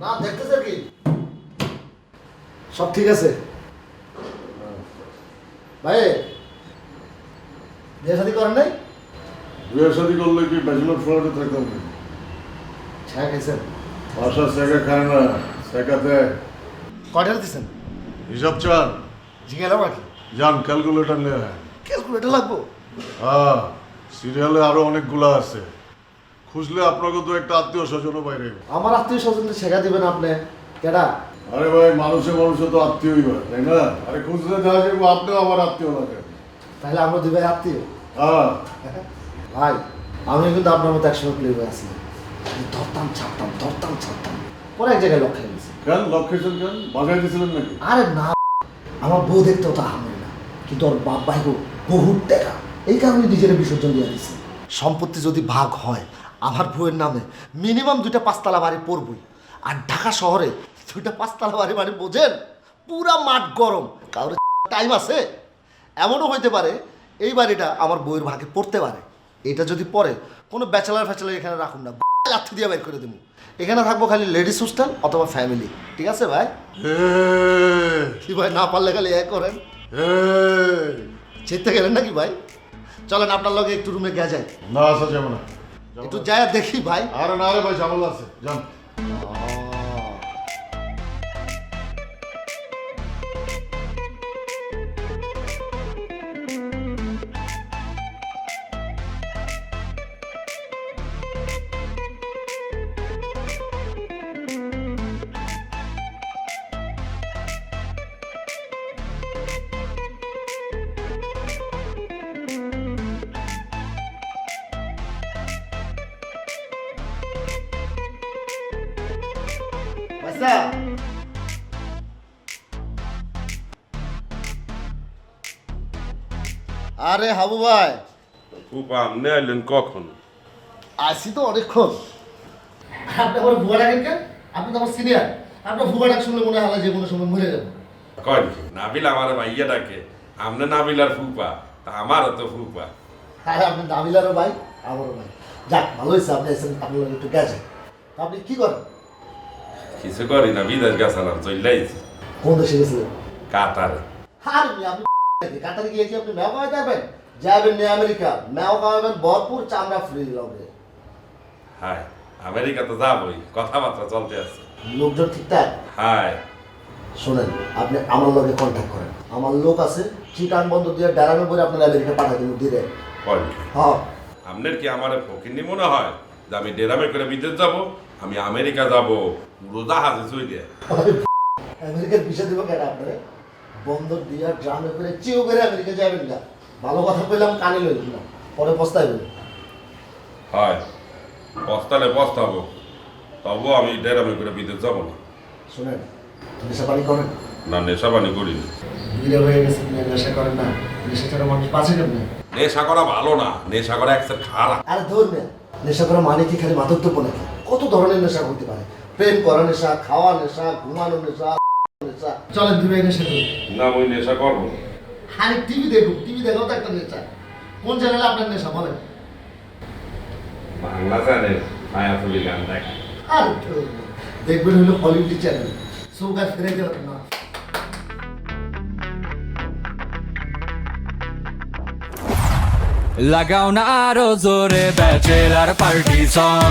না দেখতেছে কি সব ঠিক আছে? ভাই বিয়ে শাদি করেন নাই? বিয়ে শাদি করলে কি ব্যাচেলর ফ্ল্যাটে থাকতাম? ছায়া বাসা খায় না কয়টা দিচ্ছেন হিসাব চান জিজ্ঞালাম আর কি। যান ক্যালকুলেটর নিয়ে ক্যালকুলেটার লাগবো? হ্যাঁ সিরিয়ালে আরও অনেকগুলো আছে। খুঁজলে আপনাকে তো একটা আত্মীয় স্বজনও বাইরে আমার আত্মীয় স্বজনদের শেখা দিবেন আপনি কেডা? আরে ভাই মানুষে মানুষে তো আত্মীয়ই হয় তাই না? আরে খুঁজলে দেখা যাবে আপনিও আমার আত্মীয় লাগে। তাহলে আমরা দুই ভাই আত্মীয়? হ্যাঁ। ভাই আমি কিন্তু আপনার মতো একসময় প্লে হয়ে আসি ধরতাম ছাড়তাম ধরতাম ছাড়তাম। পরে এক জায়গায় লক্ষ্য গেছি। কেন? লক্ষ্যেশন কেন? বাজাই দিয়েছিলেন নাকি? আরে না আমার বউ দেখতে তো আহামের না। কিন্তু ওর বাপ ভাই বহুত টাকা। এই কারণে নিজের বিসর্জন দিয়ে দিছে। সম্পত্তি যদি ভাগ হয় আমার বউয়ের নামে মিনিমাম দুইটা পাঁচতলা বাড়ি পড়বই আর ঢাকা শহরে দুইটা পাঁচতলা বাড়ি বাড়ি বোঝেন পুরা মাঠ গরম। কারোর টাইম আছে? এমনও হইতে পারে এই বাড়িটা আমার বউয়ের ভাগে পড়তে পারে। এটা যদি পড়ে কোনো ব্যাচেলার ফ্যাচেলার এখানে রাখুন না লাথি দিয়ে বের করে দেবো এখানে থাকব খালি লেডিস হোস্টেল অথবা ফ্যামিলি ঠিক আছে ভাই? এই, কি ভাই না পারলে খালি এ করেন। চেতে গেলেন নাকি ভাই? চলেন আপনার লগে একটু রুমে যাই। না আসা যাবে না। একটু। যায় দেখি ভাই আরে না রে ভাই জামাল আছে যান বাচ্চা আরে হাবু ভাই খুব আমনে আইলেন কখন আসি তো অনেকক্ষণ আপনি আমার ভুয়া ডাকেন কেন আপনি তো আমার সিনিয়র আপনার ভুয়া ডাক শুনলে মনে হয় যে কোনো সময় মরে যাব কয়? নাবিল আমার ভাইয়া ডাকে আমনে নাবিলার ফুপা তা আমারও তো ফুপা আরে আপনি নাবিলারও ভাই আমারও ভাই যাক ভালো হয়েছে আপনি এসেছেন আপনার একটু গেছে আপনি কি করেন কিছু করি না বিদেশ গেছিলাম চললাইছি কোন দেশে গেছিলেন কাতারে মি, আপনি? কাতারে গিয়ে কি আপনি যাবেন নি আমেরিকা ম্যাও খাওয়াবেন ভরপুর চামড়া ফ্রি হায় আমেরিকা তো যাবই কথাবার্তা চলতে আছে লোকজন ঠিকঠাক হায় শোনেন আপনি আমার লগে কন্ট্যাক্ট করেন। আমার লোক আছে চিটান বন্ধ দিয়ে ড্যারামে করে আপনার আমেরিকা পাঠা হ্যাঁ। আপনার কি আমার ফকিনি মনে হয় যে আমি ডেরামে করে বিদেশ যাব? আমি আমেরিকা যাব। পুরো জাহাজে চলে আমেরিকার বিষয় দিব কেন আপনারে? বন্দর দিয়া ড্রামে করে চিও করে আমেরিকা যাবেন না। ভালো কথা কইলাম কানে লইল না। পরে পস্তাইবেন হয়। পস্তালে পস্তাবো। তবুও আমি ডেরামে করে বিদেশ যাব না। শোনেন নেশা পানি করেন? না নেশা পানি করি না। বিলে হয়ে গেছে আপনি নেশা করেন না। নেশা ছাড়া মানুষ বাঁচে কেমনে? নেশা করা ভালো না। নেশা করা একসাথে খারাপ। আরে ধর না নেশা করা মানে কি খালি মাদক দ্রব্য নাকি? কত ধরনের নেশা করতে পারে? প্রেম করা নেশা খাওয়া নেশা ঘুমানো নেশা নেশা। চলেন দিবে নেশা করি। না আমি নেশা করব। আরে টিভি দেখুন টিভি দেখাও তো একটা নেশা। কোন চ্যানেলে আপনার নেশা বলেন। বাংলা চ্যানেল মায়াতুলি গান দেখ আর দেখবেন হলো হলিউড চ্যানেল সৌগাত ফিরে গেল না। লাগাও না আরও জোরে ব্যাচেলার পার্টি সং